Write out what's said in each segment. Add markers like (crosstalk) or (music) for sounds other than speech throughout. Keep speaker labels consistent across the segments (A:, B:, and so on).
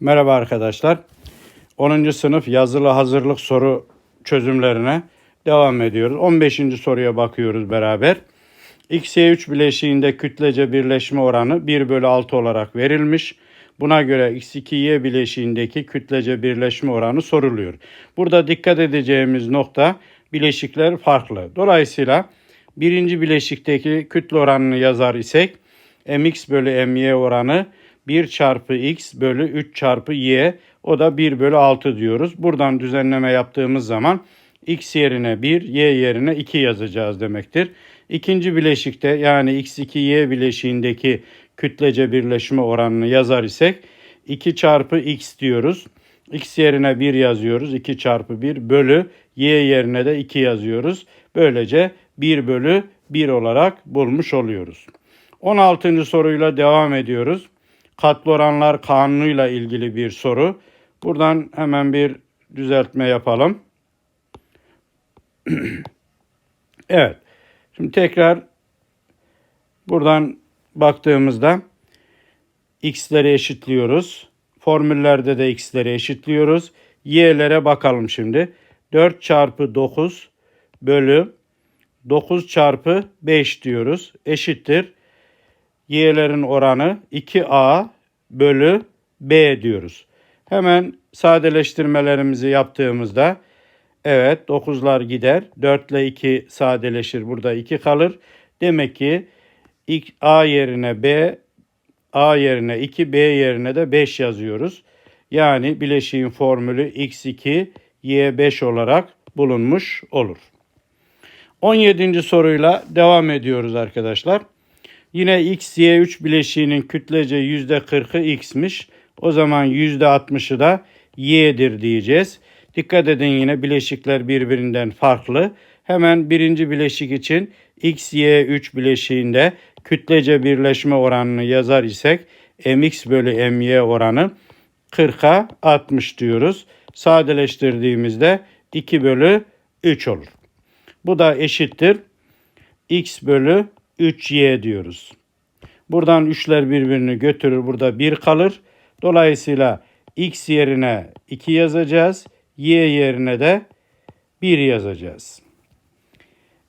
A: Merhaba arkadaşlar. 10. sınıf yazılı hazırlık soru çözümlerine devam ediyoruz. 15. soruya bakıyoruz beraber. X, Y3 bileşiğinde kütlece birleşme oranı 1 bölü 6 olarak verilmiş. Buna göre X2Y bileşiğindeki kütlece birleşme oranı soruluyor. Burada dikkat edeceğimiz nokta bileşikler farklı. Dolayısıyla birinci bileşikteki kütle oranını yazar isek mx bölü my oranı 1 çarpı x bölü 3 çarpı y o da 1 bölü 6 diyoruz. Buradan düzenleme yaptığımız zaman x yerine 1 y yerine 2 yazacağız demektir. İkinci bileşikte yani x2y bileşiğindeki kütlece birleşme oranını yazar isek 2 çarpı x diyoruz. x yerine 1 yazıyoruz. 2 çarpı 1 bölü y yerine de 2 yazıyoruz. Böylece 1 bölü 1 olarak bulmuş oluyoruz. 16. soruyla devam ediyoruz. Katlı oranlar kanunuyla ilgili bir soru. Buradan hemen bir düzeltme yapalım. (clears throat) evet. Şimdi tekrar buradan baktığımızda x'leri eşitliyoruz. Formüllerde de x'leri eşitliyoruz. y'lere bakalım şimdi. 4 çarpı 9 bölü 9 çarpı 5 diyoruz. Eşittir. Y'lerin oranı 2A bölü B diyoruz. Hemen sadeleştirmelerimizi yaptığımızda evet 9'lar gider. 4 ile 2 sadeleşir. Burada 2 kalır. Demek ki A yerine B, A yerine 2, B yerine de 5 yazıyoruz. Yani bileşiğin formülü x2, y5 olarak bulunmuş olur. 17. soruyla devam ediyoruz arkadaşlar. Yine x, y3 bileşiğinin kütlece %40'ı x'miş. O zaman %60'ı da y'dir diyeceğiz. Dikkat edin yine bileşikler birbirinden farklı. Hemen birinci bileşik için x, y3 bileşiğinde kütlece birleşme oranını yazar isek mx bölü my oranı 40'a 60 diyoruz. Sadeleştirdiğimizde 2 bölü 3 olur. Bu da eşittir. x bölü 3y diyoruz. Buradan 3'ler birbirini götürür. Burada 1 kalır. Dolayısıyla x yerine 2 yazacağız. Y yerine de 1 yazacağız.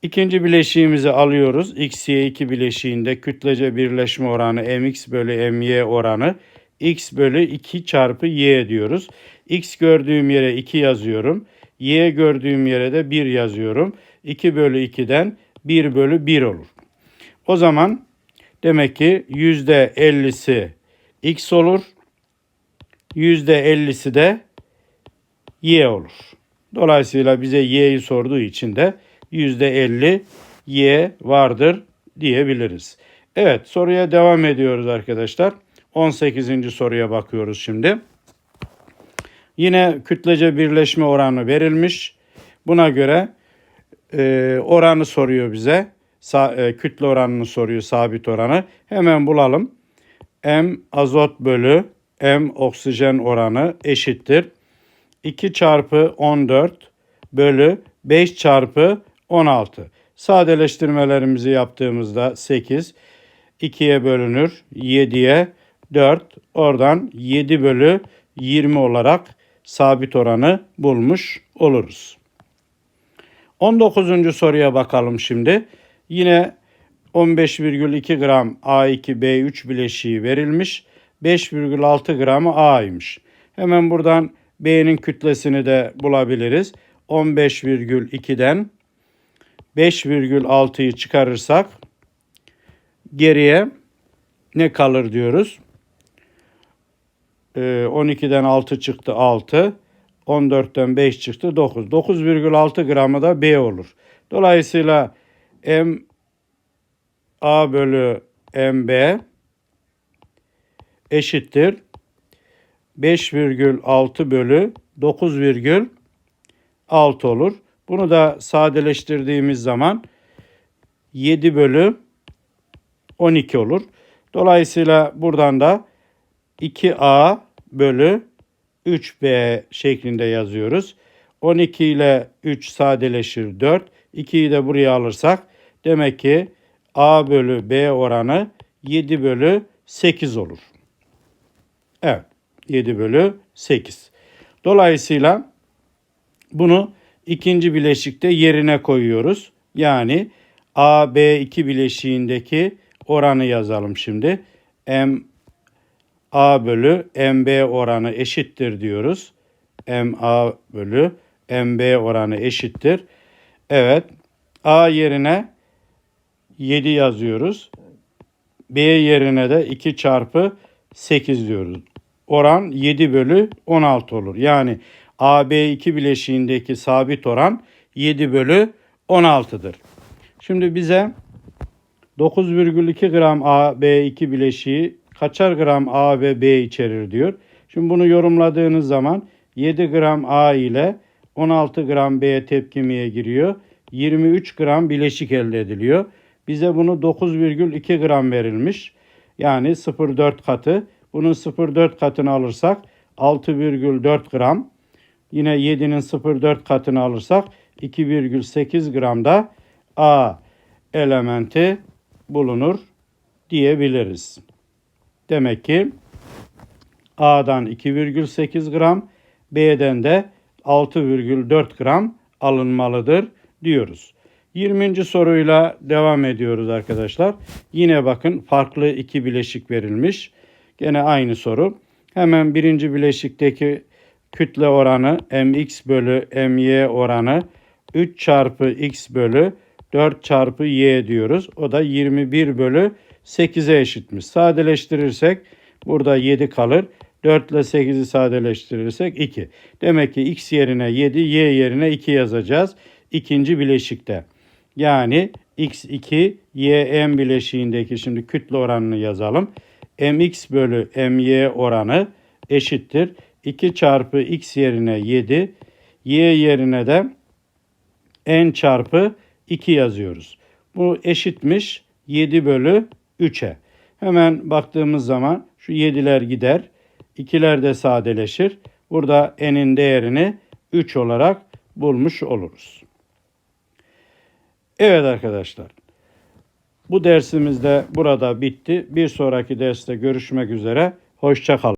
A: İkinci bileşiğimizi alıyoruz. X, Y2 bileşiğinde kütlece birleşme oranı mx bölü my oranı x bölü 2 çarpı y diyoruz. x gördüğüm yere 2 yazıyorum. y gördüğüm yere de 1 yazıyorum. 2 bölü 2'den 1 bölü 1 olur. O zaman demek ki %50'si x olur. %50'si de y olur. Dolayısıyla bize y'yi sorduğu için de %50 y vardır diyebiliriz. Evet soruya devam ediyoruz arkadaşlar. 18. soruya bakıyoruz şimdi. Yine kütlece birleşme oranı verilmiş. Buna göre e, oranı soruyor bize. E, kütle oranını soruyor sabit oranı. Hemen bulalım. M azot bölü M oksijen oranı eşittir. 2 çarpı 14 bölü 5 çarpı 16. Sadeleştirmelerimizi yaptığımızda 8 2'ye bölünür 7'ye 4 oradan 7 bölü 20 olarak sabit oranı bulmuş oluruz. 19. soruya bakalım şimdi. Yine 15,2 gram A2B3 bileşiği verilmiş. 5,6 gramı A'ymış. Hemen buradan B'nin kütlesini de bulabiliriz. 15,2'den 5,6'yı çıkarırsak geriye ne kalır diyoruz? 12'den 6 çıktı 6. 14'ten 5 çıktı 9. 9,6 gramı da B olur. Dolayısıyla M A bölü M B eşittir 5,6 bölü 9,6 olur. Bunu da sadeleştirdiğimiz zaman 7 bölü 12 olur. Dolayısıyla buradan da 2A bölü 3B şeklinde yazıyoruz. 12 ile 3 sadeleşir 4. 2'yi de buraya alırsak demek ki A bölü B oranı 7 bölü 8 olur. Evet. 7 bölü 8. Dolayısıyla bunu ikinci bileşikte yerine koyuyoruz. Yani A, B2 bileşiğindeki oranı yazalım şimdi. M A bölü MB oranı eşittir diyoruz. MA bölü MB oranı eşittir. Evet. A yerine 7 yazıyoruz. B yerine de 2 çarpı 8 diyoruz. Oran 7 bölü 16 olur. Yani AB2 bileşiğindeki sabit oran 7 bölü 16'dır. Şimdi bize 9,2 gram AB2 bileşiği kaçar gram A ve B içerir diyor. Şimdi bunu yorumladığınız zaman 7 gram A ile 16 gram B tepkimeye giriyor. 23 gram bileşik elde ediliyor. Bize bunu 9,2 gram verilmiş. Yani 0,4 katı. Bunun 0,4 katını alırsak 6,4 gram. Yine 7'nin 0,4 katını alırsak 2,8 gramda A elementi bulunur diyebiliriz. Demek ki A'dan 2,8 gram, B'den de 6,4 gram alınmalıdır diyoruz. 20. soruyla devam ediyoruz arkadaşlar. Yine bakın farklı iki bileşik verilmiş. Gene aynı soru. Hemen birinci bileşikteki kütle oranı mx bölü my oranı 3 çarpı x bölü 4 çarpı y diyoruz. O da 21 bölü 8'e eşitmiş. Sadeleştirirsek burada 7 kalır. 4 ile 8'i sadeleştirirsek 2. Demek ki x yerine 7, y yerine 2 yazacağız. İkinci bileşikte. Yani x2 ym bileşiğindeki şimdi kütle oranını yazalım. mx bölü my oranı eşittir. 2 çarpı x yerine 7, y yerine de n çarpı 2 yazıyoruz. Bu eşitmiş 7 bölü 3'e. Hemen baktığımız zaman şu 7'ler gider. 2'ler de sadeleşir. Burada n'in değerini 3 olarak bulmuş oluruz. Evet arkadaşlar. Bu dersimiz de burada bitti. Bir sonraki derste görüşmek üzere. Hoşçakalın.